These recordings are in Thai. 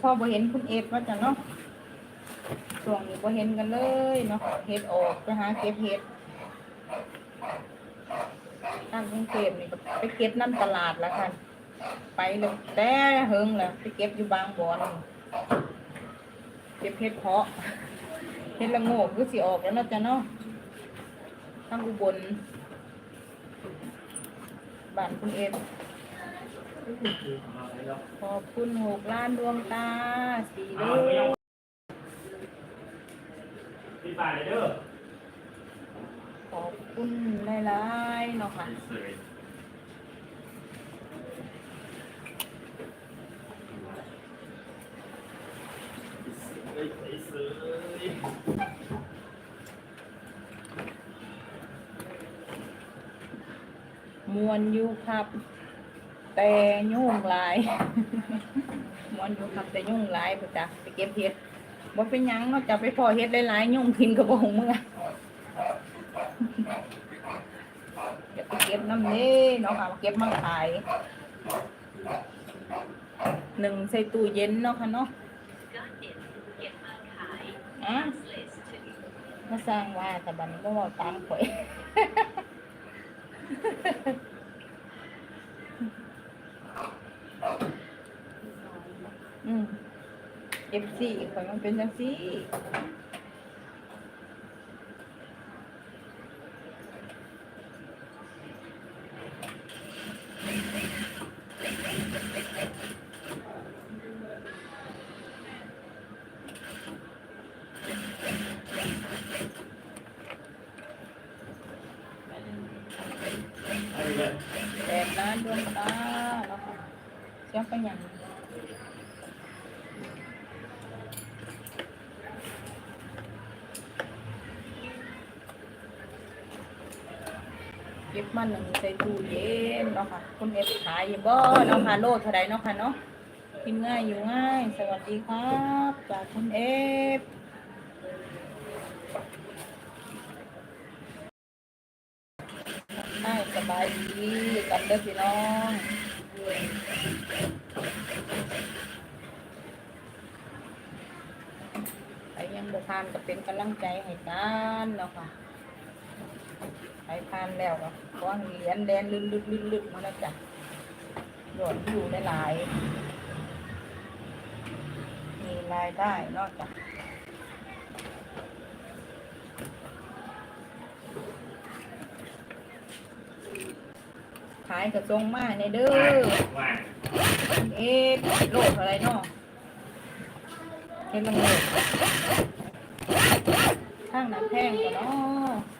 พ่อบ่เห็นคุณเอฟว่าจะเนาะช่วงนี้บ่เห็นกันเลยเนาะเฮ็ดออกไปหาเก็บเฮ็ดทางกรุงเทพนี่ไปเก็บน้ำตลาดแล้วค่ะไปเลยแต่เฮิงแหละไปเก็บอยู่บางบ่อนเก็บเฮ็ดเพาะเฮ็ดละโงกคือสิออกแล้วนะจ้ะเนาะทางอุบลบ้านคุณเอฟ ขอบคุณหกล้านดวงตาสีเด้อพี่ป่าเลยเด้อขอบคุณหลายๆเนาะค่ะเสยเสยเสยมวนอยู่ครับ แต่ยุ่งหลายมวนอยู่ครับแต่ยุ่งหลายไปจ้ะไปเก็บเห็ดบ่เป็นหยังเนาะจะไปพอเห็ดหลายๆยุ่งกินกระบองเมื่ออย่าไปเก็บน้ำนี้เนาะค่ะเก็บมาขายหนึ่งใส่ตู้เย็นเนาะค่ะเนาะอะมาสร้างว่าแต่บัดนก็บอกตามข่อย อืม เอฟซีข่อยมันเป็นจังซี่แปดล้านดวงตาแล้วค่ะเสียงไปอย่าง ก็บมันหนึ่งใส่ตู้เย็นเนาะค่ะ คุณเอฟขายอยู่บ่เนาะค่ะโลเท่าไรเนาะค่ะเนาะกินง่ายอยู่ง่าย สวัสดีครับจากคุณเอฟได้สบายดีกันเด้อพี่น้องใครยังบ่ทานก็เป็นกำลังใจให้กันเนาะค่ะ ใครทานแล้วก็ขอให้เหรียญแดนลึดลึดลึดลึดมาแล้วจ้ะหยดอยู่หลายๆมีรายได้นอกจากขายกระทรงมาในเด้อเอ๊ะโลกอะไรเนาะเห็นลังเลข้างน้ำแพงกว่าเนาะ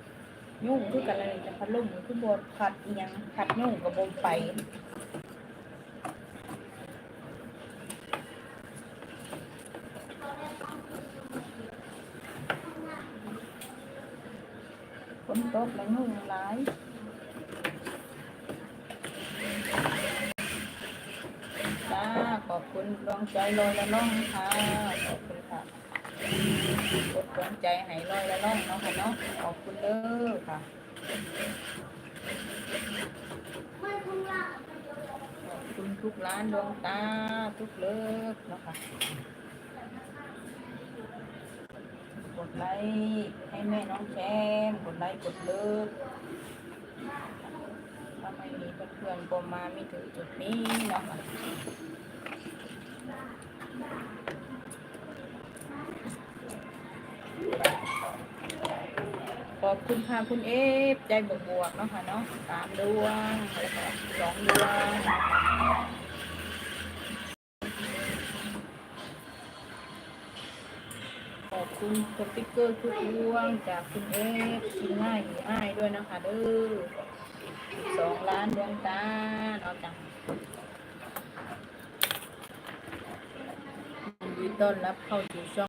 ยุ่งคือกันอะไรจะพัดลมคือบดขัดยังขัดยุ่งกับบมไปฝนตกแล้วยุ่งหลายจ้าขอบคุณดวงใจลอยละล่องค่ะขอบคุณค่ะ กดดวงใจให้ลอยละล่องเนาะค่ะเนาะขอบคุณเด้อค่ะขอบคุณทุกร้านดวงตาทุกเลิฟเนาะค่ะกดไลค์ให้แม่น้องแชมกดไลค์กดเลิฟถ้าไม่มีเพื่อนๆก็มาไม่ถึงจุดนี้เนาะค่ะ ขอบคุณค่ะคุณเอฟใจบวกบวกๆเนาะค่ะเนาะสามดวงแล้วก็สองดวงขอบคุณสติ๊กเกอร์ทุกดวงจากคุณเอฟกินง่ายง่ายด้วยนะคะเด้อสองล้านดวงตาเนาะจ้ะยินดีต้อนรับเข้าสู่ช่อง